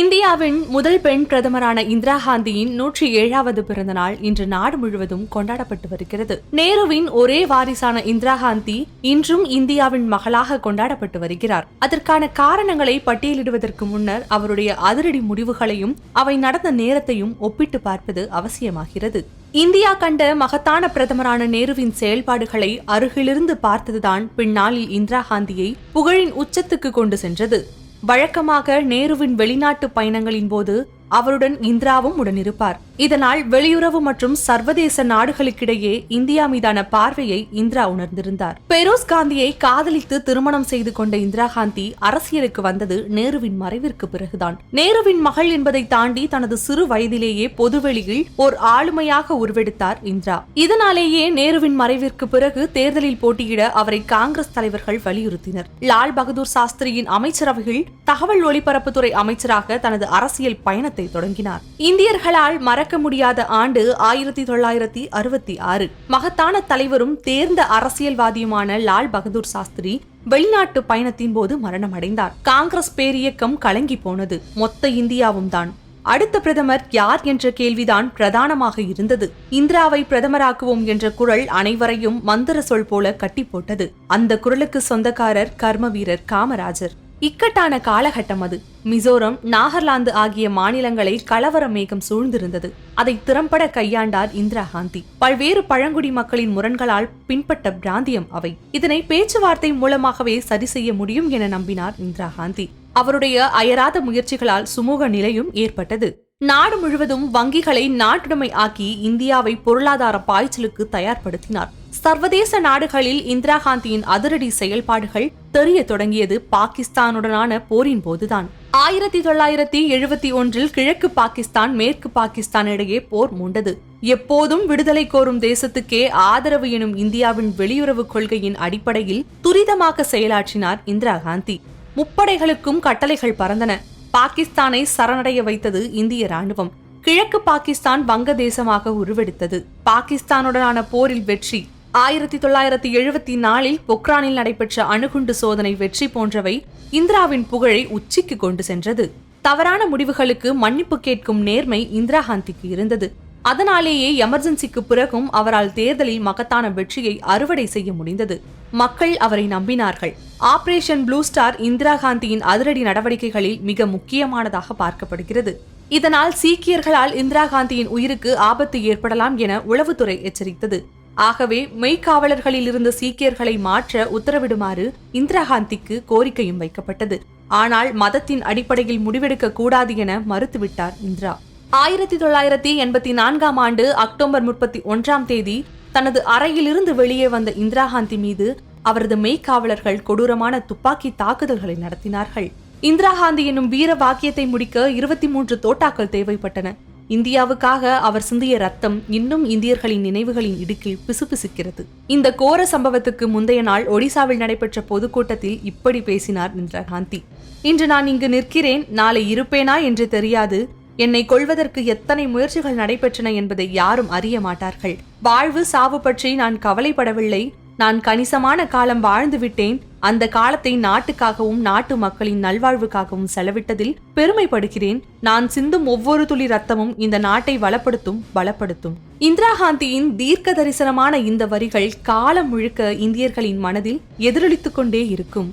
இந்தியாவின் முதல் பெண் பிரதமரான இந்திரா காந்தியின் நூற்றி ஏழாவது பிறந்த நாள் இன்று நாடு முழுவதும் கொண்டாடப்பட்டு வருகிறது. நேருவின் ஒரே வாரிசான இந்திரா காந்தி இன்றும் இந்தியாவின் மகளாக கொண்டாடப்பட்டு வருகிறார். அதற்கான காரணங்களை பட்டியலிடுவதற்கு முன்னர் அவருடைய அதிரடி முடிவுகளையும் அவை நடந்த நேரத்தையும் ஒப்பிட்டு பார்ப்பது அவசியமாகிறது. இந்தியா கண்ட மகத்தான பிரதமரான நேருவின் செயல்பாடுகளை அருகிலிருந்து பார்த்ததுதான் பின்னாளில் இந்திரா காந்தியை புகழின் உச்சத்துக்கு கொண்டு சென்றது. வழக்கமாக நேருவின் வெளிநாட்டு பயணங்களின் போது அவருடன் இந்திராவும் உடனிருப்பார். இதனால் வெளியுறவு மற்றும் சர்வதேச நாடுகளுக்கிடையே இந்தியா மீதான பார்வையை இந்திரா உணர்ந்திருந்தார். பெரோஸ் காந்தியை காதலித்து திருமணம் செய்து கொண்ட இந்திரா காந்தி அரசியலுக்கு வந்தது நேருவின் மறைவிற்கு பிறகுதான். நேருவின் மகள் என்பதை தாண்டி தனது சிறு வயதிலேயே பொதுவெளியில் ஓர் ஆளுமையாக உருவெடுத்தார் இந்திரா. இதனாலேயே நேருவின் மறைவிற்கு பிறகு தேர்தலில் போட்டியிட அவரை காங்கிரஸ் தலைவர்கள் வலியுறுத்தினர். லால் பகதூர் சாஸ்திரியின் அமைச்சரவையில் தகவல் ஒலிபரப்புத்துறை அமைச்சராக தனது அரசியல் பயணத்தை பயணத்தை தொடங்கினார். இந்தியர்களால் மறக்க முடியாத ஆண்டு ஆயிரத்தி தொள்ளாயிரத்தி அறுபத்தி ஆறு. மகத்தான தலைவரும் தேர்ந்த அரசியல்வாதியுமான லால் பகதூர் சாஸ்திரி வெளிநாட்டு பயணத்தின் போது மரணமடைந்தார். காங்கிரஸ் பேரியக்கம் கலங்கி போனது. மொத்த இந்தியாவும் தான். அடுத்த பிரதமர் யார் என்ற கேள்விதான் பிரதானமாக இருந்தது. இந்திராவை பிரதமராக்குவோம் என்ற குரல் அனைவரையும் மந்திர சொல் போல கட்டி போட்டது அந்த குரலுக்கு சொந்தக்காரர் கர்ம வீரர் காமராஜர். இக்கட்டான காலகட்டம் அது. மிசோரம் நாகாலாந்து ஆகிய மாநிலங்களை கலவர மேகம் சூழ்ந்திருந்தது. அதை திறம்பட கையாண்டார் இந்திரா காந்தி பல்வேறு பழங்குடி மக்களின் முரண்களால் பின்பட்ட பிராந்தியம் அவை. இதனை பேச்சுவார்த்தை மூலமாகவே சரி செய்ய முடியும் என நம்பினார் இந்திரா காந்தி அவருடைய அயராத முயற்சிகளால் சுமூக நிலையும் ஏற்பட்டது. நாடு முழுவதும் வங்கிகளை நாட்டுடைமை ஆக்கி இந்தியாவை பொருளாதார பாய்ச்சலுக்கு தயார்படுத்தினார். சர்வதேச நாடுகளில் இந்திரா காந்தியின் அதிரடி செயல்பாடுகள் தெரிய தொடங்கியது பாகிஸ்தானுடனான போரின் போதுதான். ஆயிரத்தி தொள்ளாயிரத்தி எழுபத்தி ஒன்றில் கிழக்கு பாகிஸ்தான் மேற்கு பாகிஸ்தான் இடையே போர் மூண்டது. எப்போதும் விடுதலை கோரும் தேசத்துக்கே ஆதரவு எனும் இந்தியாவின் வெளியுறவு கொள்கையின் அடிப்படையில் துரிதமாக செயலாற்றினார் இந்திரா காந்தி. முப்படைகளுக்கும் கட்டளைகள் பறந்தன. பாகிஸ்தானை சரணடைய வைத்தது இந்திய ராணுவம் கிழக்கு பாகிஸ்தான் வங்கதேசமாக உருவெடுத்தது. பாகிஸ்தானுடனான போரில் வெற்றி. ஆயிரத்தி தொள்ளாயிரத்தி எழுபத்தி நாலில் பொக்ரானில் நடைபெற்ற அணுகுண்டு சோதனை வெற்றி போன்றவை இந்திராவின் புகழை உச்சிக்கு கொண்டு சென்றது. தவறான முடிவுகளுக்கு மன்னிப்பு கேட்கும் நேர்மை இந்திரா காந்திக்கு இருந்தது. அதனாலேயே எமர்ஜென்சிக்கு பிறகும் அவரால் தேர்தலில் மகத்தான வெற்றியை அறுவடை செய்ய முடிந்தது. மக்கள் அவரை நம்பினார்கள். ஆபரேஷன் ப்ளூ ஸ்டார் இந்திரா காந்தியின் அதிரடி நடவடிக்கைகளில் மிக முக்கியமானதாக பார்க்கப்படுகிறது. இதனால் சீக்கியர்களால் இந்திரா காந்தியின் உயிருக்கு ஆபத்து ஏற்படலாம் என உளவுத்துறை எச்சரித்தது. ஆகவே மெய்க்காவலர்களில் இருந்த சீக்கியர்களை மாற்ற உத்தரவிடுமாறு இந்திரா காந்திக்கு கோரிக்கையும் வைக்கப்பட்டது. ஆனால் மதத்தின் அடிப்படையில் முடிவெடுக்க கூடாது என மறுத்துவிட்டார் இந்திரா. ஆயிரத்தி தொள்ளாயிரத்தி எண்பத்தி நான்காம் ஆண்டு அக்டோபர் முப்பத்தி ஒன்றாம் தேதி தனது அறையிலிருந்து வெளியே வந்த இந்திரா காந்தி மீது அவரது மெய்க்காவலர்கள் கொடூரமான துப்பாக்கி தாக்குதல்களை நடத்தினார்கள். இந்திரா காந்தி என்னும் வீர வாக்கியத்தை முடிக்க இருபத்தி மூன்று தோட்டாக்கள் தேவைப்பட்டன. இந்தியாவுக்காக அவர் சிந்திய ரத்தம் இன்னும் இந்தியர்களின் நினைவுகளின் இடுக்கில் பிசுபிசுக்கிறது. இந்த கோர சம்பவத்துக்கு முந்தைய நாள் ஒடிசாவில் நடைபெற்ற பொதுக்கூட்டத்தில் இப்படி பேசினார் இந்திரா காந்தி. இன்று நான் இங்கு நிற்கிறேன் நாளை இருப்பேனா என்று தெரியாது. என்னை கொள்வதற்கு எத்தனை முயற்சிகள் நடைபெற்றன என்பதை யாரும் அறிய மாட்டார்கள். வாழ்வு சாவு பற்றி நான் கவலைப்படவில்லை. நான் கணிசமான காலம் வாழ்ந்து விட்டேன். அந்த காலத்தை நாட்டுக்காகவும் நாட்டு மக்களின் நல்வாழ்வுக்காகவும் செலவிட்டதில் பெருமைப்படுகிறேன். நான் சிந்தும் ஒவ்வொரு துளி ரத்தமும் இந்த நாட்டை வளப்படுத்தும் பலப்படுத்தும். இந்திரா காந்தியின் தீர்க்க தரிசனமான இந்த வரிகள் காலம் முழுக்க இந்தியர்களின் மனதில் எதிரொலித்துக் கொண்டே இருக்கும்.